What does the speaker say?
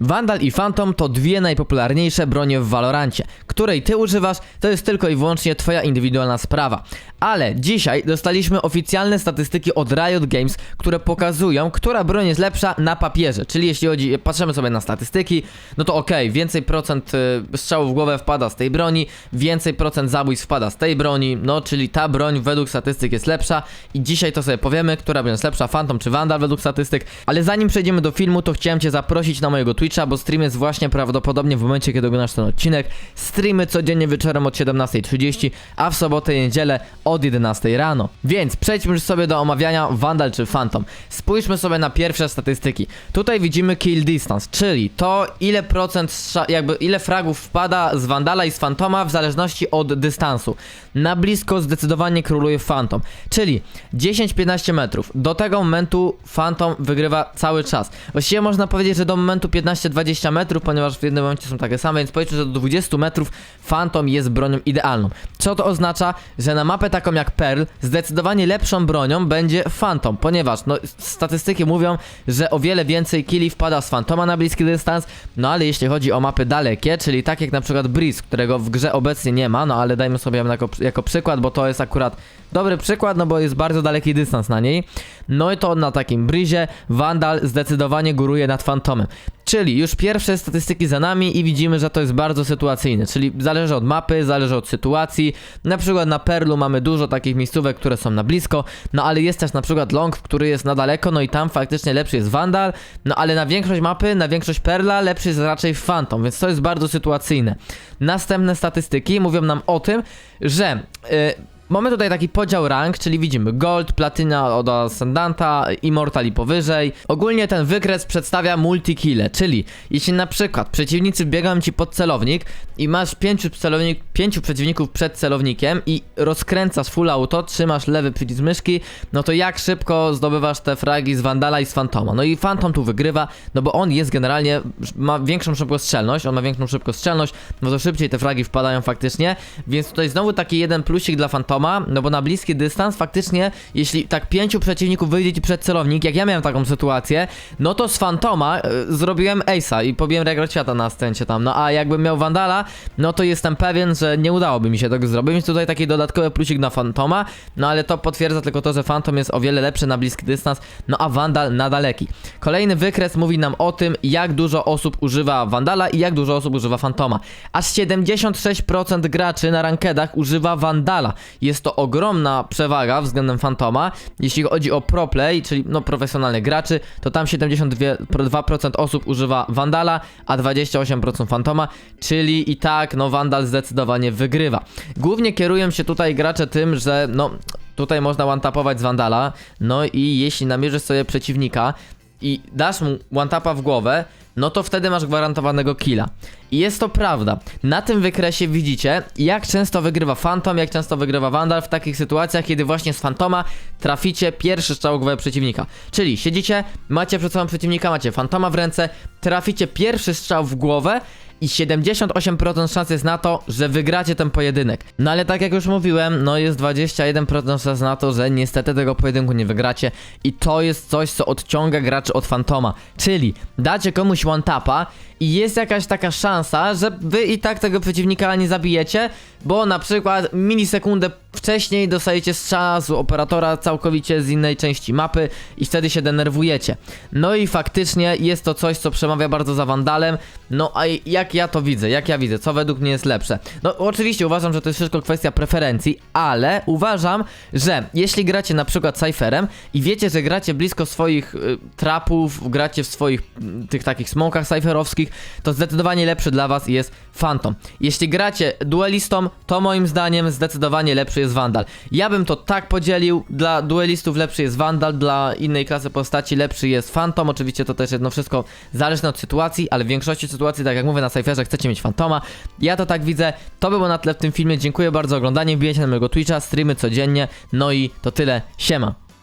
Vandal i Phantom to dwie najpopularniejsze bronie w Valorancie. Której ty używasz, to jest tylko i wyłącznie twoja indywidualna sprawa. Ale dzisiaj dostaliśmy oficjalne statystyki od Riot Games, które pokazują, która broń jest lepsza na papierze. Czyli jeśli chodzi, patrzymy sobie na statystyki, no to okej, więcej procent y, strzałów w głowę wpada z tej broni, więcej procent zabójstw wpada z tej broni, no czyli ta broń według statystyk jest lepsza i dzisiaj to sobie powiemy, która broń jest lepsza, Phantom czy Vandal według statystyk. Ale zanim przejdziemy do filmu, to chciałem cię zaprosić na mojego Twitcha, bo stream jest właśnie prawdopodobnie w momencie, kiedy oglądasz ten odcinek. Streamy codziennie wieczorem od 17.30, a w sobotę i niedzielę od 11 rano. Więc przejdźmy już sobie do omawiania Vandal czy Phantom. Spójrzmy sobie na pierwsze statystyki. Tutaj widzimy kill distance, czyli to ile procent jakby ile fragów wpada z Vandala i z Phantoma w zależności od dystansu. Na blisko zdecydowanie króluje Phantom, czyli 10-15 metrów. Do tego momentu Phantom wygrywa cały czas. Właściwie można powiedzieć, że do momentu 15-20 metrów, ponieważ w jednym momencie są takie same, więc powiedzmy, że do 20 metrów Phantom jest bronią idealną. Co to oznacza? Że na mapę taką jak Pearl zdecydowanie lepszą bronią będzie Phantom, ponieważ no, statystyki mówią, że o wiele więcej killi wpada z Phantoma na bliski dystans, no ale jeśli chodzi o mapy dalekie, czyli tak jak na przykład Breeze, którego w grze obecnie nie ma, no ale dajmy sobie jako, jako przykład, bo to jest akurat dobry przykład, no bo jest bardzo daleki dystans na niej. No i to na takim Breezie Vandal zdecydowanie góruje nad Phantomem. Czyli już pierwsze statystyki za nami i widzimy, że to jest bardzo sytuacyjne, czyli zależy od mapy, zależy od sytuacji. Na przykład na Perlu mamy dużo takich miejscówek, które są na blisko, no ale jest też na przykład Long, który jest na daleko, no i tam faktycznie lepszy jest Vandal, no ale na większość mapy, na większość Perla lepszy jest raczej Phantom, więc to jest bardzo sytuacyjne. Następne statystyki mówią nam o tym, że... Yy, Mamy tutaj taki podział rank, czyli widzimy Gold, Platyna od Ascendanta, Immortal i powyżej. Ogólnie ten wykres przedstawia multi-kille, czyli jeśli na przykład przeciwnicy biegają ci pod celownik i masz pięciu, celownik, pięciu przeciwników przed celownikiem i rozkręcasz full auto, trzymasz lewy przycisk myszki, no to jak szybko zdobywasz te fragi z Vandala i z Fantoma. No i Phantom tu wygrywa, no bo on jest generalnie, ma większą szybkostrzelność, on ma większą szybkostrzelność, no to szybciej te fragi wpadają faktycznie, więc tutaj znowu taki jeden plusik dla Fantoma, no bo na bliski dystans faktycznie, jeśli tak pięciu przeciwników wyjdzie ci przed celownik, jak ja miałem taką sytuację, no to z Fantoma y, zrobiłem Ace'a i pobiłem rekord świata na scencie tam, no a jakbym miał Vandala, no to jestem pewien, że nie udałoby mi się tego zrobić, więc tutaj taki dodatkowy plusik na Fantoma, no ale to potwierdza tylko to, że Phantom jest o wiele lepszy na bliski dystans, no a Vandal na daleki. Kolejny wykres mówi nam o tym, jak dużo osób używa Vandala i jak dużo osób używa Fantoma. Aż 76% graczy na rankedach używa Vandala. Jest to ogromna przewaga względem Fantoma. Jeśli chodzi o pro play, czyli no profesjonalnych graczy, to tam 72% osób używa Vandala, a 28% Fantoma, czyli i tak no Vandal zdecydowanie wygrywa. Głównie kierują się tutaj gracze tym, że no tutaj można one-tapować z Vandala, no i jeśli namierzysz sobie przeciwnika i dasz mu one-tapa w głowę, no to wtedy masz gwarantowanego killa. I jest to prawda. Na tym wykresie widzicie, jak często wygrywa Phantom, jak często wygrywa Vandal w takich sytuacjach, kiedy właśnie z Phantoma traficie pierwszy strzał w przeciwnika. Czyli siedzicie, macie przed sobą przeciwnika, macie Phantoma w ręce, traficie pierwszy strzał w głowę i 78% szans jest na to, że wygracie ten pojedynek. No ale tak jak już mówiłem, no jest 21% szans na to, że niestety tego pojedynku nie wygracie i to jest coś, co odciąga graczy od Fantoma. Czyli dacie komuś one tapa i jest jakaś taka szansa, że wy i tak tego przeciwnika nie zabijecie, bo na przykład milisekundę wcześniej dostajecie strzał z operatora całkowicie z innej części mapy i wtedy się denerwujecie. No i faktycznie jest to coś, co przemawia bardzo za Wandalem. No a jak ja to widzę, jak ja widzę, co według mnie jest lepsze? No oczywiście uważam, że to jest wszystko kwestia preferencji, ale uważam, że jeśli gracie na przykład Cypherem i wiecie, że gracie blisko swoich y, trapów, gracie w swoich y, tych takich smokach cypherowskich, to zdecydowanie lepszy dla was jest Phantom. Jeśli gracie duelistą, to moim zdaniem zdecydowanie lepszy jest Vandal. Ja bym to tak podzielił, dla duelistów lepszy jest Vandal, dla innej klasy postaci lepszy jest Phantom, oczywiście to też jedno wszystko zależne od sytuacji, ale w większości sytuacji, tak jak mówię na Cypherze, chcecie mieć Fantoma. Ja to tak widzę, to było na tle w tym filmie, dziękuję bardzo za oglądanie, wbijajcie na mojego Twitcha, streamy codziennie, no i to tyle, siema.